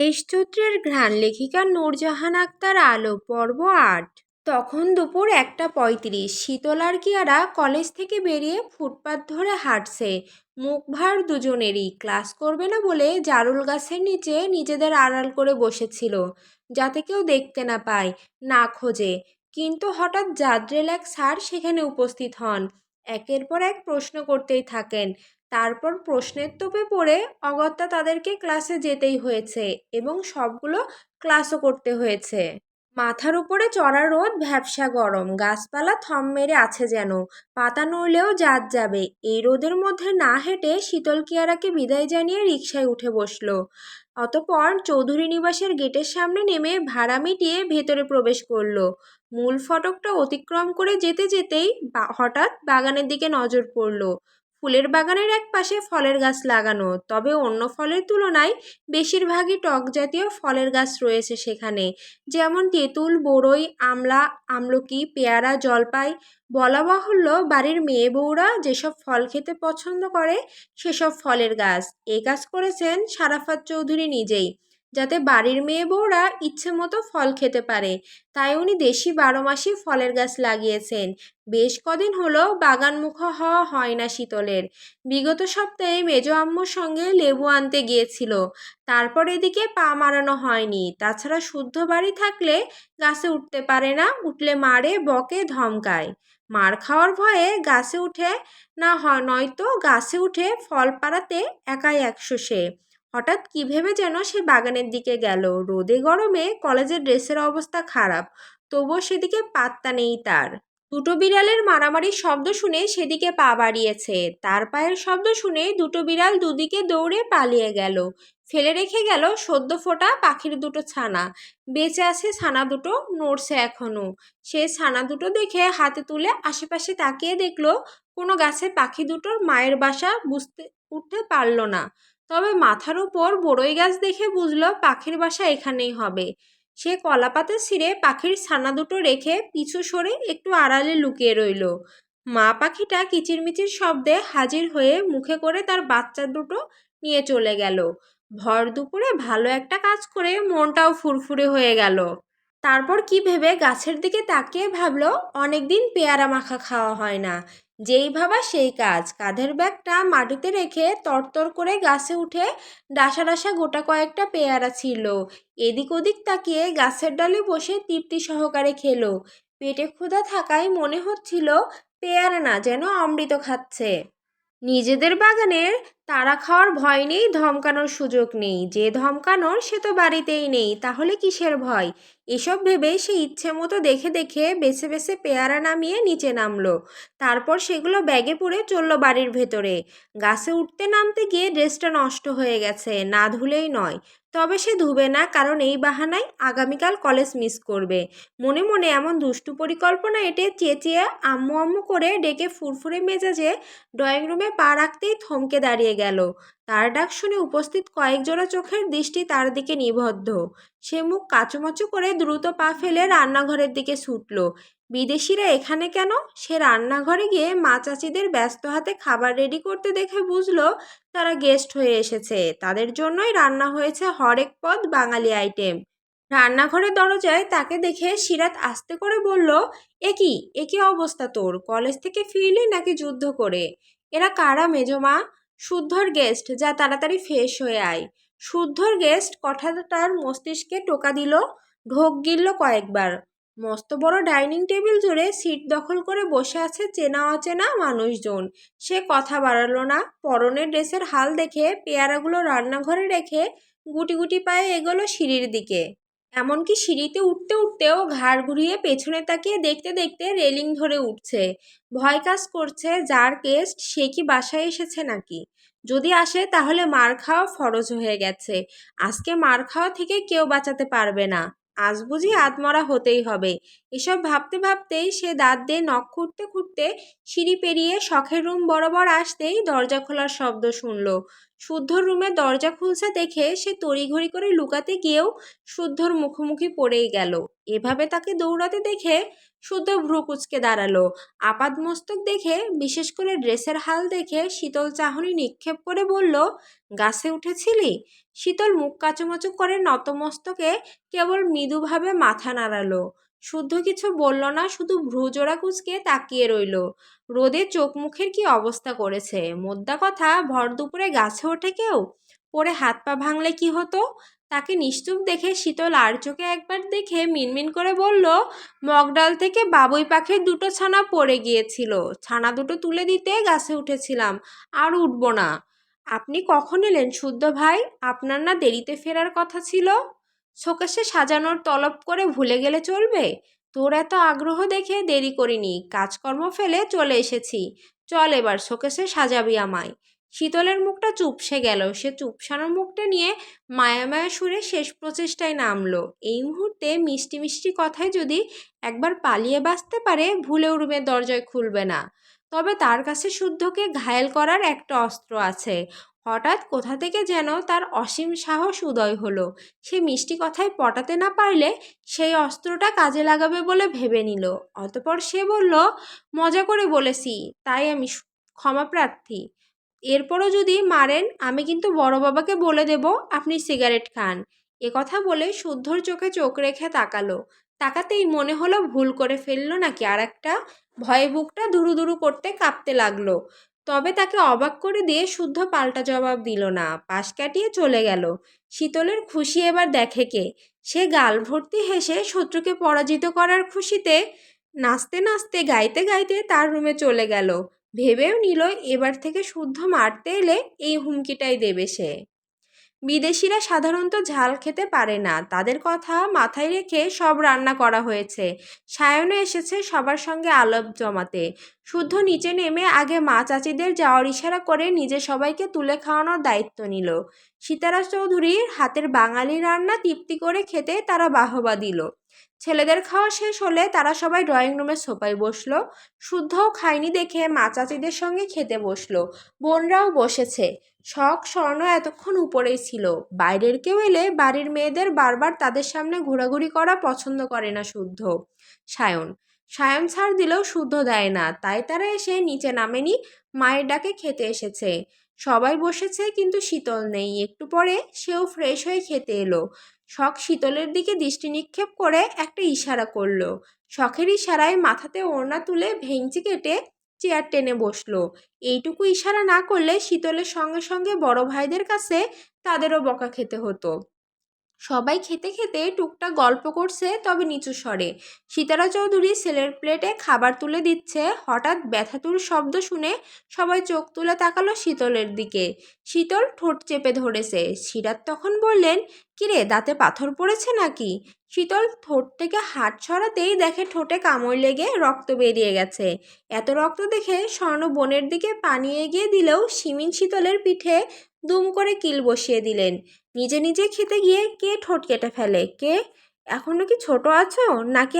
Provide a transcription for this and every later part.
দেশচৈত্রের ঘ্রাণ, লেখিকা নূরজাহান আক্তার আলো, পর্ব আট। তখন দুপুর একটা পঁয়ত্রিশ। শীতলার কিয়ারা কলেজ থেকে বেরিয়ে ফুটপাত ধরে হাঁটছে। মুখ ভার দুজনেরই। ক্লাস করবে না বলে জারুল গাছের নিচে নিজেদের আড়াল করে বসেছিল, যাতে কেউ দেখতে না পায়, না খোঁজে। কিন্তু হঠাৎ জাদ্রেল এক স্যার সেখানে উপস্থিত হন। একের পর এক প্রশ্ন করতেই থাকেন তারপর প্রশ্নের তোপে পড়ে অগত্যা তাদেরকে ক্লাসে যেতেই হয়েছে এবং সবগুলো ক্লাসও করতে হয়েছে। মাথার উপরে চড়া রোদ, ভ্যাবসা গরম, গাছপালা থম মেরে আছে যেন, পাতা নড়লেও জাত যাবে। এই রোদের মধ্যে না হেঁটে শীতল কিয়ারাকে বিদায় জানিয়ে রিকশায় উঠে বসল। অতপর চৌধুরী নিবাসের গেটের সামনে নেমে ভাড়া মিটিয়ে ভেতরে প্রবেশ করল। মূল ফটকটা অতিক্রম করে যেতে যেতেই হঠাৎ বাগানের দিকে নজর পড়ল। ফুলের বাগানের এক পাশে ফলের গাছ লাগানো, তবে অন্য ফলের তুলনায় বেশিরভাগই টক জাতীয় ফলের গাছ রয়েছে সেখানে। যেমন তেঁতুল, বড়ই, আমলা, আমলকি, পেয়ারা, জলপাই বলা বাহুল্য বাড়ির মেয়ে বউরা যেসব ফল খেতে পছন্দ করে, সেসব ফলের গাছ। এ কাজ করেছেন সারাফাত চৌধুরী নিজেই। যাতে বাড়ির মেয়ে বউরা ইচ্ছে মতো ফল খেতে পারে। তাই উনি দেশি বারো মাসি ফলের গাছ লাগিয়েছেন। বেশ কদিন হলো বাগানমুখ হওয়া হয় না শীতলের। বিগত সপ্তাহে মেজ আম্মুর সঙ্গে লেবু আনতে গিয়েছিল। তারপর এদিকে পা মারানো হয়নি। তাছাড়া শুদ্ধ বাড়ি থাকলে গাছে উঠতে পারে না, উঠলে মারে, বকে, ধমকায়। মার খাওয়ার ভয়ে গাছে উঠে না হয়, নয়তো গাছে উঠে ফল পাড়াতে একাই একশো সে। হঠাৎ কী ভেবে যেন সে বাগানের দিকে গেল। রোদে গরমে কলেজের ড্রেসের অবস্থা খারাপ, তবুও সেদিকে পাত্তা নেই তার। দুটো বিড়ালের মারামারির শব্দ শুনে সেদিকে পা বাড়িয়েছে। তার পায়ের শব্দ শুনে দুটো বিড়াল দুদিকে দৌড়ে পালিয়ে গেল। ফেলে রেখে গেল সদ্য ফোটা পাখির দুটো ছানা। বেঁচে আছে ছানা দুটো, নড়ছে এখনও। সে ছানা দুটো দেখে হাতে তুলে আশেপাশে তাকিয়ে দেখল, কোনো গাছে পাখি দুটোর মায়ের বাসা বুঝতে উঠতে পারল না। তবে মাথার উপর বড়ই গাছ দেখে বুঝলো পাখির বাসা এখানেই হবে। সে কলাপাতে ছিঁড়ে পাখির ছানা দুটো রেখে পিছু সরে একটু আড়ালে লুকিয়ে রইল। মা পাখিটা কিচিরমিচির শব্দে হাজির হয়ে মুখে করে তার বাচ্চা দুটো নিয়ে চলে গেল। ভর দুপুরে ভালো একটা কাজ করে মনটাও ফুরফুরে হয়ে গেল। তারপর কি ভেবে গাছের দিকে তাকিয়ে ভাবলো, অনেকদিন পেয়ারা মাখা খাওয়া হয় না। যেই ভাবা সেই কাজ। কাঁধের ব্যাগটা মাটিতে রেখে তরতর করে গাছে উঠে ডাসা ডাসা গোটা কয়েকটা পেয়ারা ছিল। এদিক ওদিক তাকিয়ে গাছের ডালে বসে তৃপ্তি সহকারে খেলো। পেটে ক্ষুধা থাকায় মনে হচ্ছিল পেয়ারা না যেন অমৃত খাচ্ছে। নিজেদের বাগানের তারা খাওয়ার ভয় নেই, ধমকানোর সুযোগ নেই। যে ধমকানোর সে তো বাড়িতেই নেই। তাহলে কিসের ভয়? এসব ভেবে সে ইচ্ছে মতো দেখে দেখে বেছে বেছে পেয়ারা নামিয়ে নিচে নামলো। তারপর সেগুলো ব্যাগে পুরে চলল বাড়ির ভেতরে। গাছে উঠতে নামতে গিয়ে ড্রেসটা নষ্ট হয়ে গেছে, না ধুলেই নয়। তবে সে ধুবে না, কারণ এই বাহানায় আগামীকাল কলেজ মিস করবে। মনে মনে এমন দুষ্টু পরিকল্পনা এটে চেঁচিয়ে আম্মু আম্মু করে ডেকে ফুরফুরে মেজাজে ড্রয়িং রুমে পা রাখতেই থমকে দাঁড়িয়ে গেল। তার ডাক শুনে উপস্থিত কয়েক জোড়া চোখের দৃষ্টি তার দিকে নিবদ্ধ। সে মুখ কাচুমাচু করে দ্রুত পা ফেলে রান্নাঘরের দিকে ছুটল। বিদেশিরা এখানে কেন? সে রান্নাঘরে গিয়ে মা চাচিদের ব্যস্ত হাতে খাবার রেডি করতে দেখে বুঝলো, তারা গেস্ট হয়ে এসেছে। তাদের জন্যই রান্না হয়েছে হরেক পদ বাঙালি আইটেম রান্নাঘরের দরজায় তাকে দেখে সিরাত আস্তে করে বলল, এ কি? এ কি অবস্থা তোর? কলেজ থেকে ফিরলি নাকি যুদ্ধ করে? এরা কারা মেজমা শুদ্ধর গেস্ট যা তাড়াতাড়ি ফ্রেশ হয়ে আয়। শুদ্ধর গেস্ট কথাটার মস্তিষ্কে টোকা দিল, ঢোক গিলল কয়েকবার। মস্ত বড় ডাইনিং টেবিল জুড়ে সিট দখল করে বসে আছে চেনা অচেনা মানুষজন। সে কথা বাড়ালো না। পরনের ড্রেসের হাল দেখে, পেয়ারাগুলো রান্নাঘরে রেখে গুটি গুটি পায়ে এগোলো সিঁড়ির দিকে। এমনকি সিঁড়িতে উঠতে উঠতেও ঘাড় ঘুরিয়ে পেছনে তাকিয়ে দেখতে দেখতে রেলিং ধরে উঠছে। ভয় কাজ করছে যার কেস্ট, সে কি বাসায় এসেছে নাকি? যদি আসে তাহলে মার খাওয়া ফরজ হয়ে গেছে। আজকে মার খাওয়া থেকে কেউ বাঁচাতে পারবে না। আজ বুঝি আত্মরা হতেই হবে। এসব ভাবতে ভাবতেই সে দাঁত দিয়ে নখ খুঁড়তে খুঁড়তে সিঁড়ি পেরিয়ে শখের রুম বরাবর আসতেই দরজা খোলার শব্দ শুনল। শুদ্ধর রুমের দরজা খুলছে দেখে সে তড়িঘড়ি করে লুকাতে গিয়েও শুদ্ধর মুখোমুখি পড়েই গেল। এভাবে তাকে দৌড়াতে দেখে শুদ্ধ ভ্রু কুচকে দাঁড়াল। আপাদ মস্তক দেখে, বিশেষ করে ড্রেসের হাল দেখে শীতল চাহনি নিক্ষেপ করে বলল, গাছে উঠেছিলি? শীতল মুখ কাচুমাচু করে নতমস্তকে কেবল মৃদুভাবে মাথা নাড়ালো। শুদ্ধ কিছু বলল না, শুধু ভ্রুজোড়া কুচকে তাকিয়ে রইল। রোদে চোখ মুখের কি অবস্থা করেছে? মোদ্দা কথা, ভর দুপুরে গাছে ওঠে কেউ? পরে হাত পা ভাঙলে কি হতো? তাকে নিশ্চুপ দেখে শীতল আর চোখে একবার দেখে মিনমিন করে বলল, মগডাল থেকে বাবুই পাখির দুটো ছানা পড়ে গিয়েছিল। ছানা দুটো তুলে দিতে গাছে উঠেছিলাম, আর উঠব না। আপনি কখন এলেন শুদ্ধ ভাই? আপনার না দেরিতে ফেরার কথা ছিল? শোকেশে সাজানোর তলব করে ভুলে গেলে চলবে? তোর এত আগ্রহ দেখে দেরি করিনি, কাজকর্ম ফেলে চলে এসেছি। চল এবার শোকেশে সাজাবি আমায়। শীতলের মুখটা চুপসে গেল। সে চুপসানো মুখটা নিয়ে মায়া মায়া সুরে শেষ প্রচেষ্টায় নামলো। এই মুহূর্তে মিষ্টি মিষ্টি কথায় যদি একবার পালিয়ে বাঁচতে পারে ভুলেও রুমের দরজায় খুলবে না। তবে তার কাছে শুদ্ধকে ঘায়েল করার একটা অস্ত্র আছে। হঠাৎ কোথা থেকে যেন তার অসীম সাহস উদয় হলো। সে মিষ্টি কথায় পটাতে না পারলে সেই অস্ত্রটা কাজে লাগাবে বলে ভেবে নিল। অতপর সে বলল, মজা করে বলেছি, তাই আমি ক্ষমা প্রার্থী। এরপরও যদি মারেন, আমি কিন্তু বড় বাবাকে বলে দেব, আপনি সিগারেট খান। এ কথা বলে শুদ্ধর চোখে চোখ রেখে তাকালো। তাকাতেই মনে হলো ভুল করে ফেলল নাকি আর একটা ভয়ে বুকটা দুরু দুরু করতে কাঁপতে লাগল। তবে তাকে অবাক করে দিয়ে শুদ্ধ পাল্টা জবাব দিল না। পাশ কাটিয়ে চলে গেল। শীতলের খুশি এবার দেখে কে? সে গাল ভর্তি হেসে শত্রুকে পরাজিত করার খুশিতে নাচতে নাচতে, গাইতে গাইতে তার রুমে চলে গেল। ভেবেও নিল এবার থেকে শুদ্ধ মারতে এলে এই হুমকিটাই দেবে সে। বিদেশিরা সাধারণত ঝাল খেতে পারে না। তাদের কথা মাথায় রেখে সব রান্না করা হয়েছে। সায়নে এসেছে সবার সঙ্গে আলাপ জমাতে। শুদ্ধ নিচে নেমে আগে মা চাচিদের যাওয়ার ইশারা করে নিজে সবাইকে তুলে খাওয়ানোর দায়িত্ব নিল। সীতারা চৌধুরীর হাতের বাঙালি রান্না তৃপ্তি করে খেতে তারা বাহবা দিল। ছেলেদের খাওয়া শেষ হলে তারা সবাই ড্রয়িং রুমে সোফায় বসল। শুদ্ধও খায়নি দেখে মা চাচিদের সঙ্গে খেতে বসল। বোনরাও বসেছে। শখ স্বর্ণ এতক্ষণ উপরেই ছিল। বাইরের কেউ এলে বাড়ির মেয়েদের বারবার তাদের সামনে ঘোরাঘুরি করা পছন্দ করে না শুদ্ধ। সায়ন সায়ন ছাড় দিলেও শুদ্ধ দেয় না, তাই তারা এসে নিচে নামেনি, মায়ের ডাকে খেতে এসেছে। সবাই বসেছে কিন্তু শীতল নেই, একটু পরে সেও ফ্রেশ হয়ে খেতে এলো। শখ শীতলের দিকে দৃষ্টি নিক্ষেপ করে একটা ইশারা করল। শখের ইশারায় মাথাতে ওড়না তুলে ভেঙচি কেটে চেয়ার টেনে বসল। এইটুকু ইশারা না করলে শীতলের সঙ্গে সঙ্গে বড় ভাইদের কাছে তাদেরও বকা খেতে হতো। সবাই খেতে খেতে টুকটাক গল্প করছে তবে নিচু স্বরে। সীতারা চৌধুরী ছেলের প্লেটে খাবার তুলে দিচ্ছে। হঠাৎ ব্যথাতুর শব্দ শুনে সবাই চোখ তুলে তাকালো শীতলের দিকে। শীতল ঠোঁট চেপে ধরেছে। সিরাত তখন বললেন, কিরে, দাঁতে পাথর পড়েছে নাকি? শীতল ঠোঁট থেকে হাত ছড়াতেই দেখে ঠোঁটে কামড় লেগে রক্ত বেরিয়ে গেছে। এত রক্ত দেখে স্বর্ণ বনের দিকে পানি এগিয়ে দিলেও সিমিন শীতলের পিঠে দুম করে কিল বসিয়ে দিলেন। নিজে নিজে খেতে গিয়ে কে ঠোঁট কেটে ফেলে? কে? এখনও কি ছোট আছো? নাকি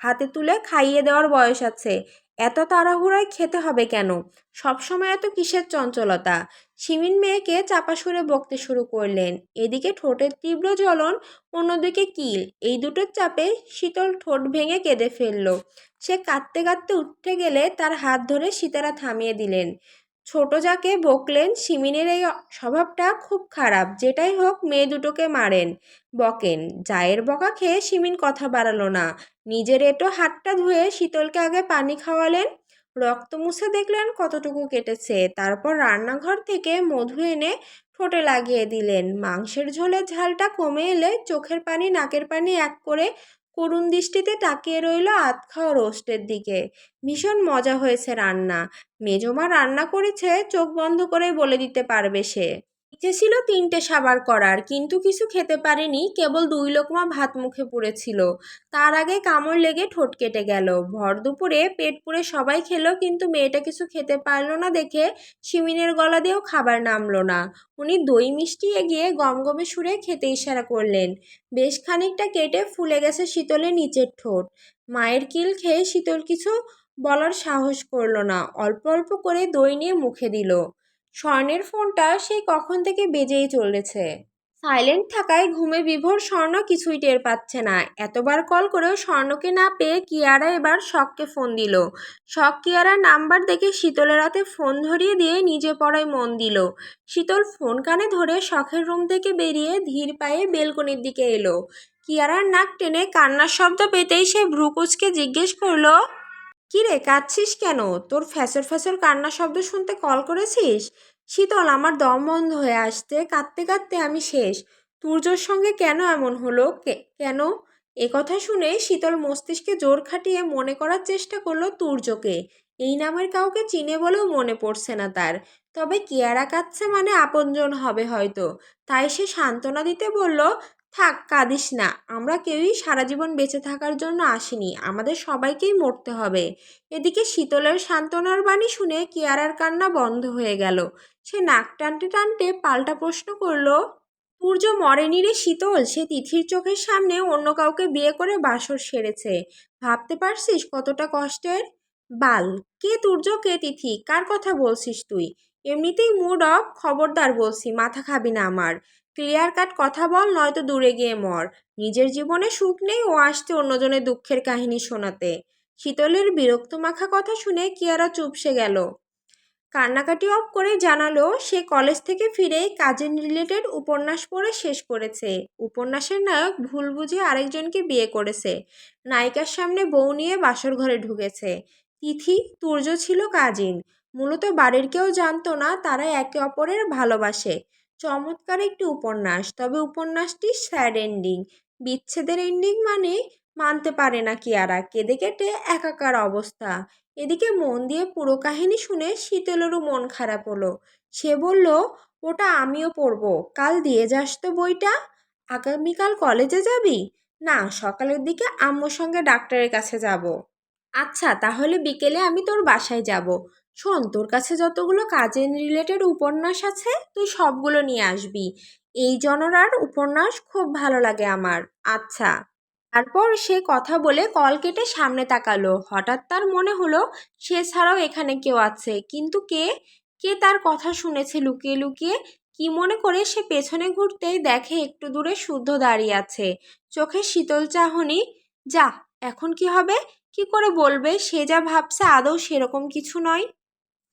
হাতে তুলে খাইয়ে দেওয়ার বয়স আছে? এত তাড়াহুড়ায় খেতে হবে কেন? সবসময় এত কিসের চঞ্চলতা? সিমিন মেয়েকে চাপা সুরে বকতে শুরু করলেন। এদিকে ঠোঁটের তীব্র জ্বলন, অন্যদিকে কিল। এই দুটোর চাপে শীতল ঠোঁট ভেঙে কেঁদে ফেলল। সে কাঁদতে কাঁদতে উঠতে গেলে তার হাত ধরে সীতারা থামিয়ে দিলেন। ছোট যাকে বকলেন সিমিনের এই স্বভাবটা খুব খারাপ। যেটাই হোক, মেয়ে দুটোকে মারেন, বকেন। জায়ের বকা খেয়ে সিমিন কথা বাড়ালো না। নিজের এটো হাতটা ধুয়ে শীতলকে আগে পানি খাওয়ালেন রক্ত মুছে দেখলেন কতটুকু কেটেছে। তারপর রান্নাঘর থেকে মধু এনে ঠোঁটে লাগিয়ে দিলেন। মাংসের ঝোলের ঝালটা কমে এলে চোখের পানি, নাকের পানি এক করে করুণ দৃষ্টিতে তাকিয়ে রইল আতখা ও রোস্টের দিকে। ভীষণ মজা হয়েছে রান্না। মেজমা রান্না করেছে, চোখ বন্ধ করে বলে দিতে পারবে সে। ইচ্ছে ছিল তিনটে সাবার করার, কিন্তু কিছু খেতে পারেনি, কেবল দুই লোকমা ভাত মুখে পুড়েছিল। তার আগে কামড় লেগে ঠোঁট কেটে গেল। ভর দুপুরে পেট পুড়ে সবাই খেলো, কিন্তু মেয়েটা কিছু খেতে পারল না দেখে সিমিনের গলা দিয়েও খাবার নামলো না। উনি দই মিষ্টি এগিয়ে গমগমে সুরে খেতে ইশারা করলেন। বেশ খানিকটা কেটে ফুলে গেছে শীতলের নিচের ঠোঁট। মায়ের কিল খেয়ে শীতল কিছু বলার সাহস করল না। অল্প অল্প করে দই নিয়ে মুখে দিল। স্বর্ণের ফোনটা সেই কখন থেকে বেজেই চলেছে। সাইলেন্ট থাকায় ঘুমে বিভোর স্বর্ণ কিছুই টের পাচ্ছে না। এতবার কল করেও স্বর্ণকে না পেয়ে কিয়ারা এবার শখকে ফোন দিল। শখ কিয়ারার নাম্বার দেখে শীতলের হাতে ফোন ধরিয়ে দিয়ে নিজে পড়ায় মন দিল। শীতল ফোন কানে ধরে শখের রুম থেকে বেরিয়ে ধীর পায়ে বেলকনির দিকে এলো। কিয়ারার নাক টেনে কান্নার শব্দ পেতেই সে ভ্রুকুচকে জিজ্ঞেস করল কিরে, কাঁদছিস কেন? তোর ফ্যাসর ফ্যাসর কান্নার শব্দ শুনতে কল করেছিস? শীতল, আমার দম বন্ধ হয়ে আসতে, কাঁদতে কাঁদতে আমি শেষ। তুর্যর সঙ্গে কেন এমন হলো? কেন? এ কথা শুনে শীতল মস্তিষ্কে জোর খাটিয়ে মনে করার চেষ্টা করল তুর্যকে। এই নামের কাউকে চিনে বলেও মনে পড়ছে না তার। তবে কিয়ারা কাঁদছে মানে আপনজন হবে হয়তো। তাই সে সান্ত্বনা দিতে বলল থাক, কাঁদিস না। আমরা কেউই সারা জীবন বেঁচে থাকার জন্য আসিনি। আমাদের সবাইকেই মরতে হবে। এদিকে শীতলের সান্ত্বনার বাণী শুনে কিয়ারার কান্না বন্ধ হয়ে গেল। সে নাক টানতে টানতে পাল্টা প্রশ্ন করল, সূর্য মরেনি রে শীতল? সে তিথির চোখের সামনে অন্য কাউকে বিয়ে করে বাসর সেরেছে। ভাবতে পারছিস কতটা কষ্টের? বাল, কে তুর্য কে তিথি? কার কথা বলছিস তুই? এমনিতেই মুড অফ খবরদার বলছি, মাথা খাবি না আমার। ক্লিয়ার কাট কথা বল, নয়তো দূরে গিয়ে মর। নিজের জীবনে সুখ নেই ও আসতে অন্যজনের দুঃখের কাহিনী শোনাতে। শীতলের বিরক্ত মাখা কথা শুনে কিয়ারা চুপসে গেল। কান্নাকাটি অফ করে জানালো, সে কলেজ থেকে ফিরেই কাজিন রিলেটেড উপন্যাস পড়ে শেষ করেছে। উপন্যাসের নায়ক ভুল বুঝে আরেকজনকে বিয়ে করেছে। নায়িকার সামনে বউ নিয়ে বাসর ঘরে ঢুকেছে। তিথি, তুর্য ছিল কাজিন। মূলত বাড়ির কেউ জানতো না তারা একে অপরের ভালোবাসে। চমৎকার একটি উপন্যাস। তবে উপন্যাসটি স্যাড এন্ডিং বিচ্ছেদের এন্ডিং মানে মানতে পারে না কিয়ারা। কেঁদে কেটে একাকার অবস্থা। এদিকে মন দিয়ে পুরো কাহিনী শুনে শীতলেরও মন খারাপ হলো। সে বলল, ওটা আমিও পড়ব। কাল দিয়ে যাস তো বইটা। আগামীকাল কলেজে যাবি? না, সকালের দিকে আম্মুর সঙ্গে ডাক্তারের কাছে যাব। আচ্ছা তাহলে বিকেলে আমি তোর বাসায় যাব। শোন, তোর কাছে যতগুলো কাজের রিলেটেড উপন্যাস আছে, তুই সবগুলো নিয়ে আসবি। এই জনরার উপন্যাস খুব ভালো লাগে আমার। আচ্ছা। তারপর সে কথা বলে কল কেটে সামনে তাকালো। হঠাৎ তার মনে হলো, সে ছাড়াও এখানে কেউ আছে। কিন্তু কে? কে তার কথা শুনেছে লুকিয়ে লুকিয়ে? কি মনে করে সে পেছনে ঘুরতেই দেখে একটু দূরে শুদ্ধ দাঁড়িয়ে আছে। চোখে শীতল চাহনি, যা, এখন কি হবে? কি করে বলবে? সে যা ভাবছে, আদৌ সেরকম কিছু নয়।